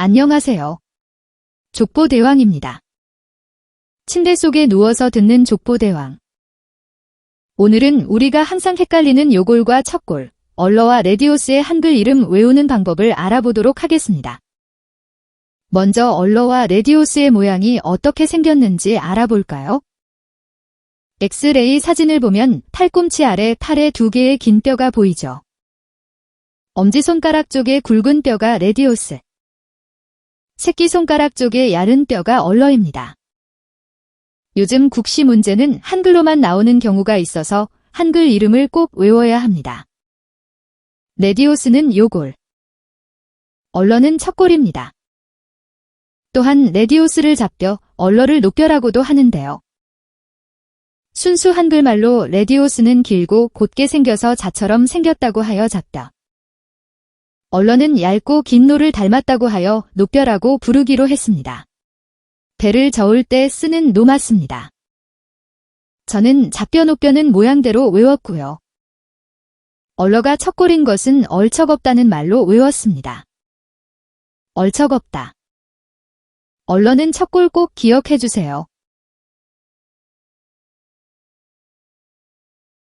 안녕하세요. 족보대왕입니다. 침대 속에 누워서 듣는 족보대왕. 오늘은 우리가 항상 헷갈리는 요골과 척골, 얼러와 레디오스의 한글 이름 외우는 방법을 알아보도록 하겠습니다. 먼저 얼러와 레디오스의 모양이 어떻게 생겼는지 알아볼까요? 엑스레이 사진을 보면 팔꿈치 아래 팔에 두 개의 긴 뼈가 보이죠. 엄지손가락 쪽에 굵은 뼈가 레디오스, 새끼손가락 쪽에 얇은 뼈가 얼러입니다. 요즘 국시 문제는 한글로만 나오는 경우가 있어서 한글 이름을 꼭 외워야 합니다. 레디오스는 요골, 얼러는 척골입니다. 또한 레디오스를 잡뼈, 얼러를 녹뼈라고도 하는데요. 순수 한글말로 레디오스는 길고 곧게 생겨서 자처럼 생겼다고 하여 잡뼈. 얼러는 얇고 긴 노를 닮았다고 하여 녹뼈라고 부르기로 했습니다. 배를 저을 때 쓰는 노 맞습니다. 저는 잡뼈 녹뼈는 모양대로 외웠고요. 얼러가 척골인 것은 얼척없다는 말로 외웠습니다. 얼척없다. 얼러는 척골 꼭 기억해 주세요.